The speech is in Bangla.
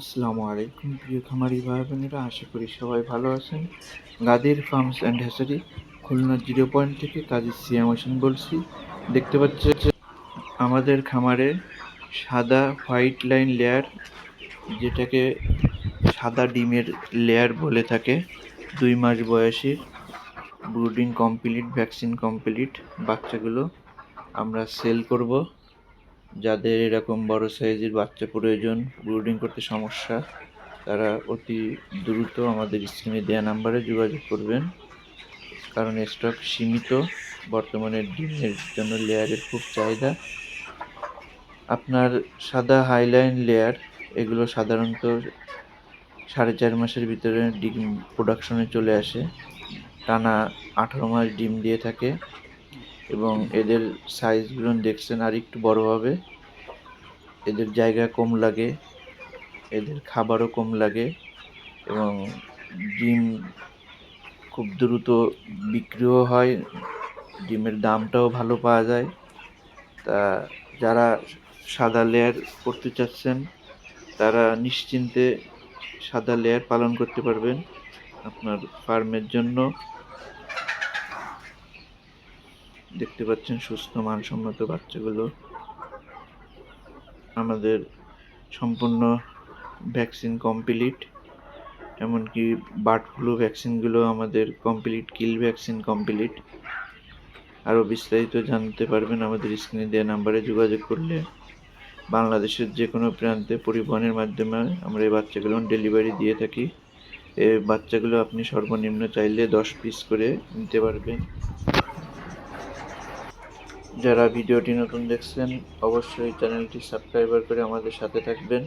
আসসালামু আলাইকুম প্রিয় খামারি ভাই বোনেরা আশা করি সবাই ভালো আছেন। Gadir farms and hatchery Khulna zero point থেকে কাজী সিয়াম হোসেন বলছি। দেখতে পাচ্ছেন আমাদের খামারে সাদা হোয়াইট লাইন লেয়ার, যেটাকে সাদা ডিমের লেয়ার বলে থাকে, দুই মাস বয়সী ব্রুডিং কমপ্লিট, ভ্যাকসিন কমপ্লিট বাচ্চাগুলো আমরা সেল করব। যাদের এরকম বড় সাইজের বাচ্চা প্রয়োজন, ব্রুডিং করতে সমস্যা, তারা অতি দ্রুত আমাদের স্ক্রিনে দেওয়া নাম্বারে যোগাযোগ করবেন। কারণ স্টক সীমিত, বর্তমানে ডিমের জন্য লেয়ারের খুব চাহিদা। আপনার সাদা হাইলাইন লেয়ার এগুলো সাধারণত সাড়ে চার মাসের ভিতরে ডিম প্রোডাকশনে চলে আসে। টানা আঠারো মাস ডিম দিয়ে থাকে। এবং এদের সাইজগুলো দেখছেন আর একটু বড় হবে। এদের জায়গা কম লাগে, এদের খাবারও কম লাগে এবং ডিম খুব দ্রুত বিক্রিও হয়, ডিমের দামটাও ভালো পাওয়া যায়। তা যারা সাদা লেয়ার করতে চাচ্ছেন, তারা নিশ্চিন্তে সাদা লেয়ার পালন করতে পারবেন আপনার ফার্মের জন্য। দেখতে পাচ্ছেন সুস্থ মানসম্মত বাচ্চাগুলো। আমাদের সম্পূর্ণ ভ্যাকসিন কমপ্লিট, এমনকি বার্ড ফ্লু ভ্যাকসিনগুলো আমাদের কমপ্লিট, কিল ভ্যাকসিন কমপ্লিট। আরও বিস্তারিত জানতে পারবেন আমাদের স্ক্রিনে দেওয়া নাম্বারে যোগাযোগ করলে। বাংলাদেশের যে কোনো প্রান্তে পরিবহনের মাধ্যমে আমরা এই বাচ্চাগুলো ডেলিভারি দিয়ে থাকি। এই বাচ্চাগুলো আপনি সর্বনিম্ন চাইলে দশ পিস করে নিতে পারবেন। যারা ভিডিওটি নতুন দেখছেন অবশ্যই চ্যানেলটি সাবস্ক্রাইবার করে আমাদের সাথে থাকবেন।